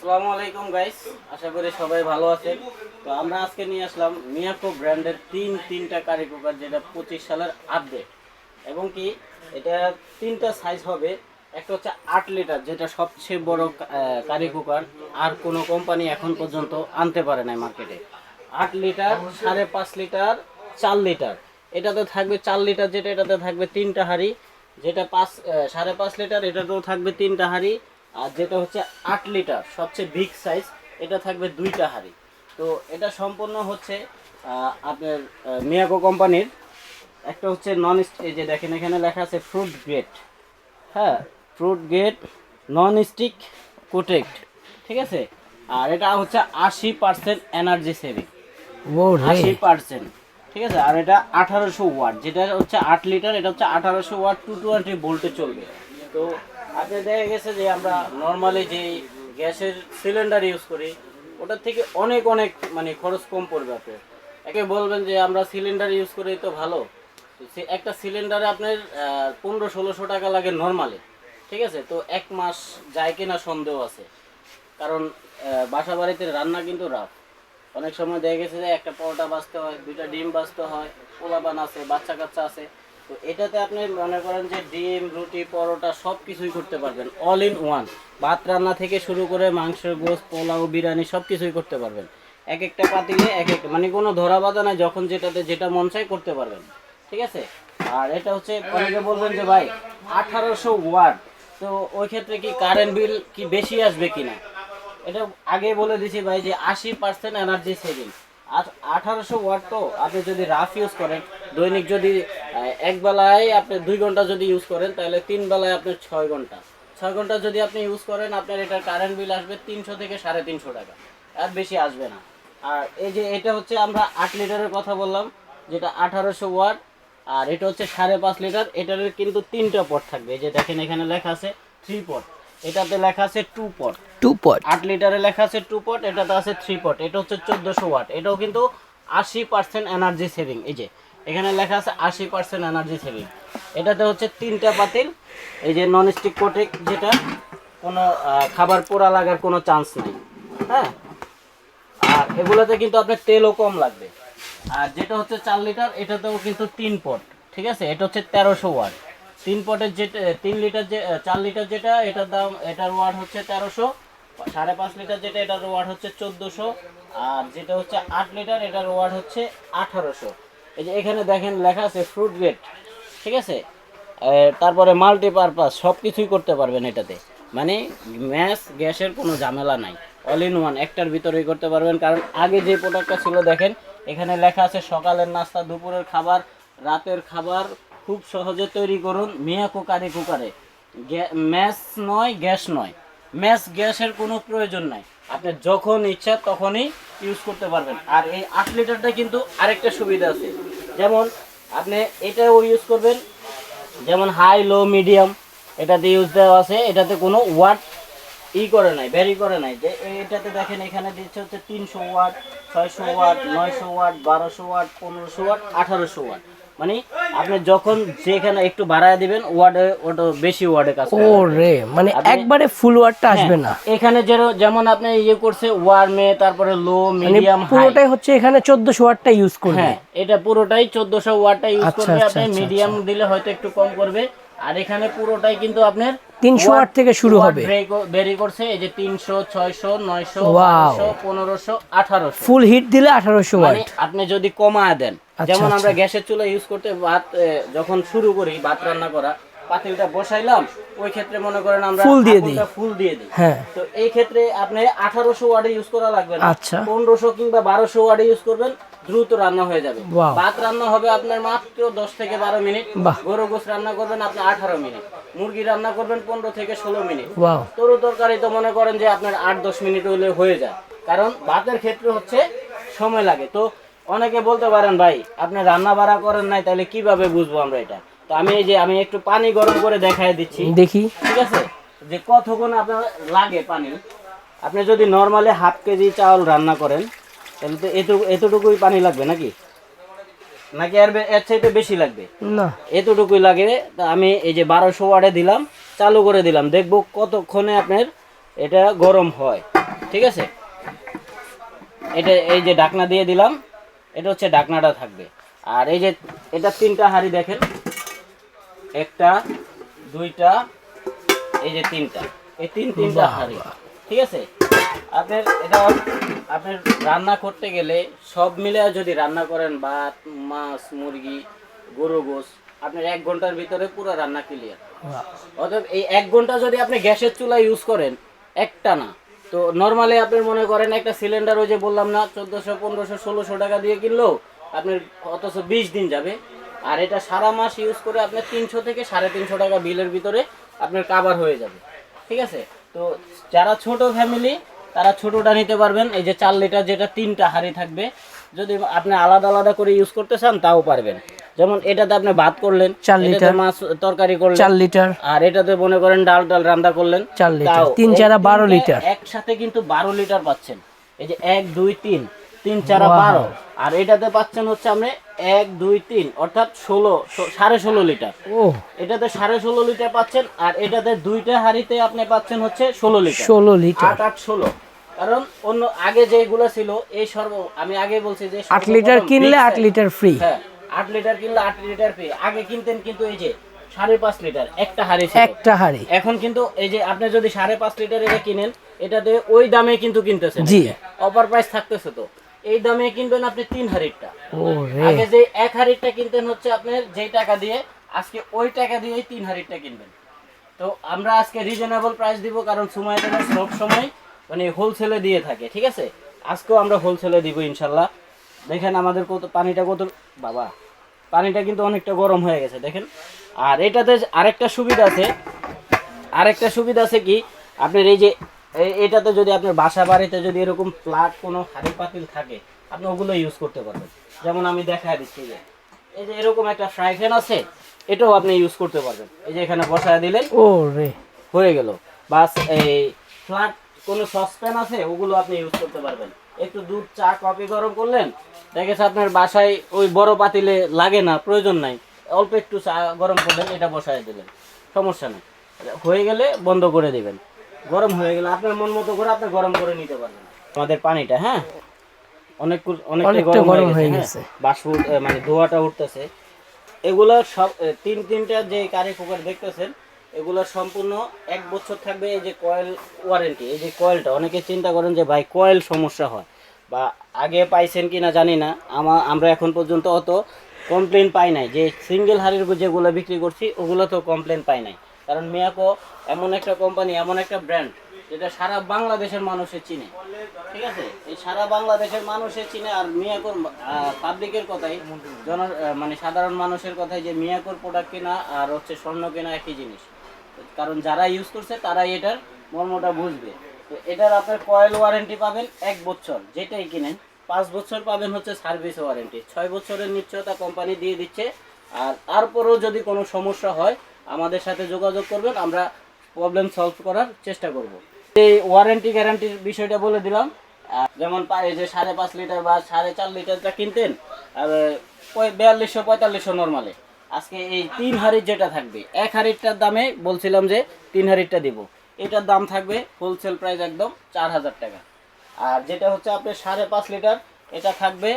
আসসালামু আলাইকুম গাইস আশা করি সবাই ভালো আছেন। তো আমরা আজকে নিয়ে আসলাম মিয়াকো ব্র্যান্ডের তিন তিনটা কারি কুকার যেটা পঁচিশ সালের আপডেট এবং কি, এটা তিনটা সাইজ হবে। একটা হচ্ছে আট লিটার যেটা সবচেয়ে বড় কারি কুকার আর কোনো কোম্পানি এখন পর্যন্ত আনতে পারে না মার্কেটে আট লিটার সাড়ে পাঁচ লিটার চার লিটার এটাতে থাকবে চার লিটার যেটা, এটাতে থাকবে তিনটা হাঁড়ি। যেটা পাঁচ সাড়ে পাঁচ লিটার এটাতেও থাকবে তিনটা হাঁড়ি। আর যেটা হচ্ছে আট লিটার সবচেয়ে বিগ সাইজ এটা থাকবে দুইটা হাঁড়ি। তো এটা সম্পূর্ণ হচ্ছে আপনার মিয়াকো কোম্পানির। একটা হচ্ছে নন এই যে দেখেন এখানে লেখা আছে ফ্রুট গ্রেড হ্যাঁ fruit grade non stick coated ঠিক আছে? আর এটা হচ্ছে আশি পার্সেন্ট এনার্জি সেভিং আশি পার্সেন্ট ঠিক আছে? আর এটা আঠারোশো ওয়াট যেটা হচ্ছে আট লিটার এটা হচ্ছে আঠারোশো ওয়াট টু টোয়েন্টি ভোল্টে চলবে। তো আপনি দেখা গেছে যে আমরা নর্মালি যে গ্যাসের সিলিন্ডার ইউজ করি, ওটার থেকে অনেক অনেক মানে খরচ কম পড়বে আপনার। একে বলবেন যে আমরা সিলিন্ডার ইউজ করি তো ভালো। একটা সিলিন্ডারে আপনার পনেরো, ষোলোশো টাকা লাগে নর্মালি ঠিক আছে? তো এক মাস যায় কিনা সন্দেহ আছে। কারণ বাসা বাড়িতে রান্না কিন্তু রাফ অনেক সময় দেখা গেছে যে একটা পরোটা বাঁচতে হয়, দুইটা ডিম বাঁচতে হয়, পোলাপান আছে বাচ্চা কাচ্চা আছে। তো এটাতে আপনি মনে করেন যে ডিম, রুটি, পরোটা সব কিছুই করতে পারবেন। অল ইন ওয়ান ভাত রান্না থেকে শুরু করে মাংসের গোস পোলাও, বিরিয়ানি সব কিছুই করতে পারবেন। এক একটা পাতিলে এক একটা মানে কোনো ধরা বাধা নাই, যখন যেটাতে যেটা মন চাই করতে পারবেন। ঠিক আছে? আর এটা হচ্ছে অনেকে বলবেন যে ভাই, আঠারোশো ওয়াট। তো ওই ক্ষেত্রে কি কারেন্ট বিল কি বেশি আসবে কিনা? এটা আগে বলে দিছি ভাই যে আশি পার্সেন্ট এনার্জি সেভিং আর আঠারোশো ওয়াট তো আপনি যদি রাফ ইউজ করেন দৈনিক যদি এক বেলায় আপনি দুই ঘণ্টা যদি ইউজ করেন তাহলে তিন বেলায় আপনার ছয় ঘণ্টা। ছয় ঘণ্টা যদি আপনি ইউজ করেন আপনার এটার কারেন্ট বিল আসবে তিনশো থেকে সাড়ে তিনশো টাকা। আর বেশি আসবে না। আর এই যে এটা হচ্ছে আমরা আট লিটারের কথা বললাম যেটা আঠারোশো ওয়াট আর এটা হচ্ছে সাড়ে পাঁচ লিটার। এটার কিন্তু তিনটা পট থাকবে। এই যে দেখেন এখানে লেখা আছে থ্রি পট এটাতে লেখা আছে টু পট টু পট আট লিটারে লেখা আছে টু পট এটাতে আছে থ্রি পট এটা হচ্ছে চোদ্দোশো ওয়াট। এটাও কিন্তু আশি পার্সেন্ট এনার্জি সেভিং এই যে এখানে লেখা আছে আশি পার্সেন্ট এনার্জি সেভিং এটাতে হচ্ছে তিনটা পাতিল, এই যে নন স্টিক কোটেক যেটা, কোনো খাবার পোড়া লাগার কোনো চান্স নেই হ্যাঁ? আর এগুলোতে কিন্তু আপনার তেলও কম লাগবে। আর যেটা হচ্ছে চার লিটার এটাতেও কিন্তু তিন পট ঠিক আছে? এটা হচ্ছে তেরোশো ওয়াট তিন পটের যেটা তিন লিটার যে চার লিটার যেটা, এটার দাম, এটার ওয়াট হচ্ছে তেরোশো, সাড়ে পাঁচ লিটার যেটা, এটার ওয়াট হচ্ছে চোদ্দোশো, আর যেটা হচ্ছে আট লিটার এটার ওয়াট হচ্ছে আঠারোশো। এই যে এখানে দেখেন লেখা আছে ফ্রুট গ্রেড ঠিক আছে? তারপরে মাল্টিপারপাস সব কিছুই করতে পারবেন এটাতে। মানে ম্যাস গ্যাসের কোনো ঝামেলা নাই। অল ইন ওয়ান একটার ভিতরেই করতে পারবেন। কারণ আগে যে প্রোডাক্টটা ছিল, দেখেন, এখানে লেখা আছে সকালের নাস্তা, দুপুরের খাবার, রাতের খাবার, খুব সহজে তৈরি করুন, মিয়া কুকারে কুকারে। গ্যা ম্যাস নয়, গ্যাস নয়। ম্যাস গ্যাসের কোনো প্রয়োজন নাই। আপনি যখন ইচ্ছা তখনই ইউজ করতে পারবেন। আর এই আট লিটারটা কিন্তু আরেকটা সুবিধা আছে। যেমন আপনি এটাও ইউজ করবেন। যেমন হাই লো মিডিয়াম এটাতে ইউজ দেওয়া আছে। এটাতে কোনো ওয়াট ই করে নাই ভ্যারি করে নাই। যে এটাতে দেখেন এখানে দিচ্ছে হচ্ছে তিনশো ওয়াট ছয়শো ওয়াট নয়শো ওয়াট বারোশো ওয়াট পনেরোশো ওয়াট আঠারোশো ওয়াট মানে আপনি যখন যেখানে একটু বাড়ায় দিবেন ওয়ার্ডে ওটা বেশি ওয়ার্ডে কাজ ও রে মানে একবারে ফুল ওয়ার্ডটা আসবে না। হ্যাঁ, এখানে যেমন আপনি ইয়ে করছে ওয়ার্মে তারপরে লো মানে মিডিয়াম পুরোটাই হচ্ছে এখানে চোদ্দশো ওয়াটটা ইউজ করবে। হ্যাঁ এটা পুরোটাই চোদ্দশো ওয়াটটা ইউজ আচ্ছা, করবে। আচ্ছা, আপনি আচ্ছা, মিডিয়াম দিলে হয়তো একটু কম করবে। আর এখানে পুরোটাই কিন্তু আপনার তিনশো ওয়াট থেকে শুরু হবে। বেরি করছে। এই যে তিনশো ছয়শো নয়শো Wow. বারোশো পনেরোশো আঠারোশো। ফুল হিট দিলে আঠারোশো মানে ওয়াট আপনি যদি কমায় দেন যেমন আমরা আচ্ছা। গ্যাসের চুলা ইউজ করতে ভাত যখন শুরু করি ভাত রান্না করা পাতিলটা বসাইলাম ওই ক্ষেত্রে মনে করেন আমরা ফুল দিয়ে আগুনটা ফুল দিয়ে দিই। হ্যাঁ। তো এই ক্ষেত্রে আপনি আঠারোশো ওয়ার্ডে ইউজ করা লাগবে না। আচ্ছা। পনেরোশো কিংবা বারোশো ওয়ার্ডে ইউজ করবেন দ্রুত রান্না হয়ে যাবে। ভাত রান্না হবে আপনার মাত্র দশ থেকে বারো মিনিট। বাহ। গরু গোস রান্না করবেন আপনি আঠারো মিনিট। মুরগি রান্না করবেন পনেরো থেকে ষোলো মিনিট। ওয়াও তরু তরকারি তো মনে করেন যে আপনার আট দশ মিনিট হলে হয়ে যায়। কারণ ভাতের ক্ষেত্রে হচ্ছে সময় লাগে। তো অনেকে বলতে পারেন ভাই আপনি রান্না বাড়া করেন নাই তাহলে কীভাবে বুঝব আমরা এটা? তো আমি এই যে আমি একটু পানি গরম করে দেখাই দিচ্ছি। দেখি। ঠিক আছে? যে কতক্ষণ আপনার লাগে পানি? আপনি যদি নর্মালি হাফ কেজি চাউল রান্না করেন তাহলে তো এতটুকু এতটুকুই পানি লাগবে নাকি? নাকি আর এর চাইতে বেশি লাগবে? না। এতটুকুই লাগে তা আমি এই যে বারোশো ওয়ার্ডে দিলাম চালু করে দিলাম। দেখব কতক্ষণে আপনার এটা গরম হয়। ঠিক আছে? এটা এই যে ডাকনা দিয়ে দিলাম। এটা হচ্ছে ডাকনাটা থাকবে। আর এই যে এটা তিনটা হাঁড়ি দেখেন। একটা দুইটা এই যে তিনটা। এই তিন তিনটা হাঁড়ি। ঠিক আছে? আপনার এটা আপনার রান্না করতে গেলে সব মিলে যদি রান্না করেন ভাত মাছ মুরগি গরু গোস আপনার এক ঘণ্টার ভিতরে পুরো রান্না ক্লিয়ার অর্থাৎ এই এক ঘণ্টা যদি আপনি গ্যাসের চুলা ইউজ করেন একটা না। তো নর্মালি আপনি মনে করেন একটা সিলিন্ডার ওই যে বললাম না, চোদ্দোশো, পনেরোশো, ষোলোশো টাকা দিয়ে কিনলেও আপনার অথচ বিশ দিন যাবে। আর এটা সারা মাস ইউজ করে আপনার তিনশো থেকে সাড়ে তিনশো টাকা বিলের ভিতরে আপনার কাবার হয়ে যাবে। ঠিক আছে? তো যারা ছোট ফ্যামিলি তারা ছোটটা নিতে পারবেন। এই যে চার লিটার যেটা তিনটা হাঁড়ি থাকবে, যদি আপনি আলাদা আলাদা করে ইউজ করতে চান, তাও পারবেন। যেমন এটাতে আপনি ভাত করলেন চার লিটার। মাছ তরকারি করলেন চার লিটার। আর এটাতে মনে করেন ডাল ডাল রান্না করলেন চার লিটার। তিন চারা বারো লিটার। একসাথে কিন্তু বারো লিটার পাচ্ছেন। এই যে এক দুই তিন তিন চারা বারো। আর এটাতে পাচ্ছেন হচ্ছে আপনি এক দুই তিন অর্থাৎ ষোলো সাড়ে ষোলো লিটার। এটাতে সাড়ে ষোলো লিটার পাচ্ছেন আর এটাতে দুইটা হাঁড়িতে আপনি পাচ্ছেন হচ্ছে ষোলো লিটার। ষোলো লিটার। আট আট ষোলো। কারণ অন্য আগে যেগুলো ছিল এই সর্ব আমি আগে বলছি যে আট লিটার কিনলে আট লিটার ফ্রি হ্যাঁ। আট লিটার কিনলে আট লিটার পেয়ে আগে কিনতেন কিন্তু এই যে সাড়ে পাঁচ লিটার একটা হাড়ি একটা হাড়ি। এখন কিন্তু এই যে আপনি যদি সাড়ে পাঁচ লিটার এটা কিনেন এটাতে ওই দামে কিন্তু কিনতেছেন। জি। অফার প্রাইস থাকতেছে তো। এই দামে কিনবেন আপনি তিন রে আগে যে এক হাড়িরটা কিনতেন হচ্ছে আপনার টাকা দিয়ে আজকে ওই টাকা দিয়ে তিন হাড়িরটা কিনবেন। তো আমরা আজকে রিজনেবল প্রাইস দিব কারণ সময় সব সময় মানে হোলসেলে দিয়ে থাকে ঠিক আছে? আজকেও আমরা হোলসেলে দিব ইনশাল্লাহ। দেখেন আমাদের কত পানিটা কত বাবা পানিটা কিন্তু অনেকটা গরম হয়ে গেছে দেখেন। আর এটাতে আরেকটা সুবিধা আছে। আরেকটা সুবিধা আছে কি আপনার এই যে এটাতে যদি আপনার বাসা বাড়িতে যদি এরকম প্লাট কোনো হাড়ি পাতিল থাকে আপনি ওগুলো ইউজ করতে পারবেন। যেমন আমি দেখা দিচ্ছি যে এই যে এরকম একটা ফ্রাই প্যান আছে এটাও আপনি ইউজ করতে পারবেন। এই যে এখানে বসায় দিলেন ও রে। হয়ে গেল। বাস এই ফ্ল্যাট কোনো সসপ্যান আছে ওগুলো আপনি ইউজ করতে পারবেন। একটু দুধ চা কফি গরম করলেন দেখেছে আপনার বাসায় ওই বড় পাতিলে লাগে না প্রয়োজন নাই। অল্প একটু চা গরম করলেন এটা বসায় দিলেন। সমস্যা নেই। হয়ে গেলে বন্ধ করে দিবেন। গরম হয়ে গেলে আপনার মন মতো করে আপনি গরম করে নিতে পারবেন। আমাদের পানিটা হ্যাঁ? অনেক অনেকটা গরম গরম হয়ে হয়ে? গেছে। বাষ্প মানে ধোয়াটা উঠতেছে। এগুলো সব তিন তিনটা যে কারি কুকার দেখতেছেন এগুলো সম্পূর্ণ এক বছর থাকবে এই যে কয়েল ওয়ারেন্টি এই যে কয়েলটা। অনেকে চিন্তা করেন যে ভাই কয়েল সমস্যা হয়। বা আগে পাইছেন কি না জানি না। আমা, আমরা এখন পর্যন্ত অত কমপ্লেন পাই নাই। যে সিঙ্গেল হাড়ির যেগুলো বিক্রি করছি, ওগুলো তো কমপ্লেন পাই নাই। কারণ মিয়াকো এমন একটা কোম্পানি এমন একটা ব্র্যান্ড যেটা সারা বাংলাদেশের মানুষে চিনে। ঠিক আছে? এই সারা বাংলাদেশের মানুষে চিনে আর মিয়াকোর পাবলিকের কথাই, জন মানে সাধারণ মানুষের কথাই যে মিয়াকোর প্রোডাক্ট কেনা আর হচ্ছে স্বর্ণ কেনা একই জিনিস। কারণ যারা ইউজ করছে, তারাই এটার মর্মটা বুঝবে। তো এটার আপনার কয়েল ওয়ারেন্টি পাবেন এক বছর। যেটাই কিনেন, পাঁচ বছর পাবেন হচ্ছে সার্ভিস ওয়ারেন্টি ছয় বছরের নিশ্চয়তা কোম্পানি দিয়ে দিচ্ছে। আর তারপরেও যদি কোনো সমস্যা হয়, আমাদের সাথে যোগাযোগ করবেন, আমরা প্রবলেম সলভ করার চেষ্টা করব। এই ওয়ারেন্টি গ্যারান্টির বিষয়টা বলে দিলাম। যেমন পা- এই যে সাড়ে পাঁচ লিটার বা সাড়ে চার লিটারটা কিনতেন, আর পঁয়- বিয়াল্লিশশো, পঁয়তাল্লিশশো নর্মালে আজকে এই তিন হাড়ির যেটা থাকবে, এক হাড়িরটার দামে বলছিলাম যে তিন হাড়িরটা দিব। এটার দাম থাকবে হোলসেল প্রাইস একদম চার হাজার টাকা। আর যেটা হচ্ছে আপনার সাড়ে পাঁচ লিটার, এটা থাকবে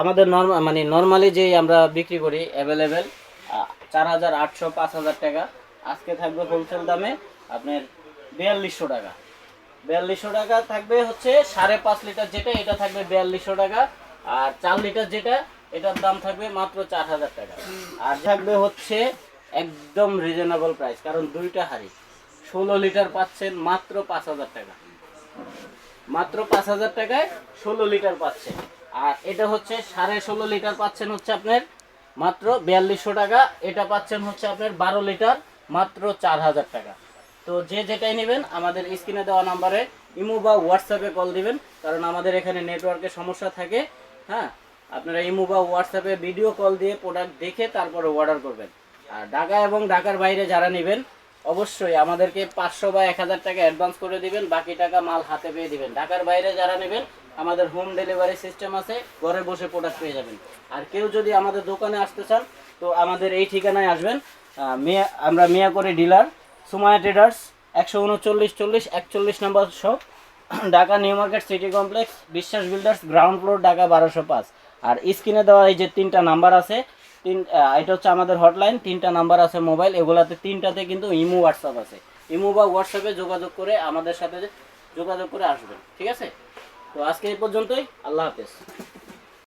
আমাদের নর্মাল মানে নর্মালি যেই আমরা বিক্রি করি অ্যাভেলেবেল চার হাজার আটশো, পাঁচ হাজার টাকা। আজকে থাকবে হোলসেল দামে আপনার বিয়াল্লিশশো টাকা। বিয়াল্লিশশো টাকা থাকবে হচ্ছে সাড়ে পাঁচ লিটার যেটা, এটা থাকবে বিয়াল্লিশশো টাকা। আর চার লিটার যেটা, এটার দাম থাকবে মাত্র চার হাজার টাকা। আর থাকবে হচ্ছে একদম রিজনেবল প্রাইস কারণ দুইটা হাড়ি। ষোলো লিটার পাচ্ছেন মাত্র পাঁচ হাজার টাকা। মাত্র পাঁচ হাজার টাকায় ষোলো লিটার পাচ্ছেন আর এটা হচ্ছে সাড়ে ষোলো লিটার পাচ্ছেন হচ্ছে আপনার মাত্র বিয়াল্লিশশো টাকা। এটা পাচ্ছেন হচ্ছে আপনার বারো লিটার, মাত্র চার হাজার টাকা। তো যে যেটাই নেবেন, আমাদের স্ক্রিনে দেওয়া নাম্বারে ইমো বা হোয়াটসঅ্যাপে কল দিবেন, কারণ আমাদের এখানে নেটওয়ার্কের সমস্যা থাকে। হ্যাঁ আপনারা ইমো বা হোয়াটসঅ্যাপে ভিডিও কল দিয়ে প্রোডাক্ট দেখে তারপরে অর্ডার করবেন। আর ঢাকা এবং ঢাকার বাইরে যারা নেবেন অবশ্যই আমাদেরকে পাঁচশো বা এক হাজার টাকা অ্যাডভান্স করে দিবেন, বাকি টাকা মাল হাতে পেয়ে দিবেন। ঢাকার বাইরে যারা নেবেন, আমাদের হোম ডেলিভারি সিস্টেম আছে, ঘরে বসে প্রোডাক্ট পেয়ে যাবেন। আর কেউ যদি আমাদের দোকানে আসতে চান, তো আমাদের এই ঠিকানায় আসবেন। মিয়া, আমরা মিয়া করে ডিলার সুমায়া ট্রেডার্স একশো উনচল্লিশ চল্লিশ, একচল্লিশ number shop Dhaka new market city complex, Biswas builders ground floor Dhaka বারোশো পাঁচ। আর স্ক্রিনে দেওয়া এই যে তিনটা নাম্বার আছে তিন এটা হচ্ছে আমাদের হটলাইন তিনটা নাম্বার আছে মোবাইল এগুলাতে তিনটাতে কিন্তু ইমো হোয়াটসঅ্যাপ আছে। ইমো বা হোয়াটসঅ্যাপে যোগাযোগ করে আমাদের সাথে যোগাযোগ করে আসবেন, ঠিক আছে? তো আজকে এই পর্যন্তই, আল্লাহ হাফেজ।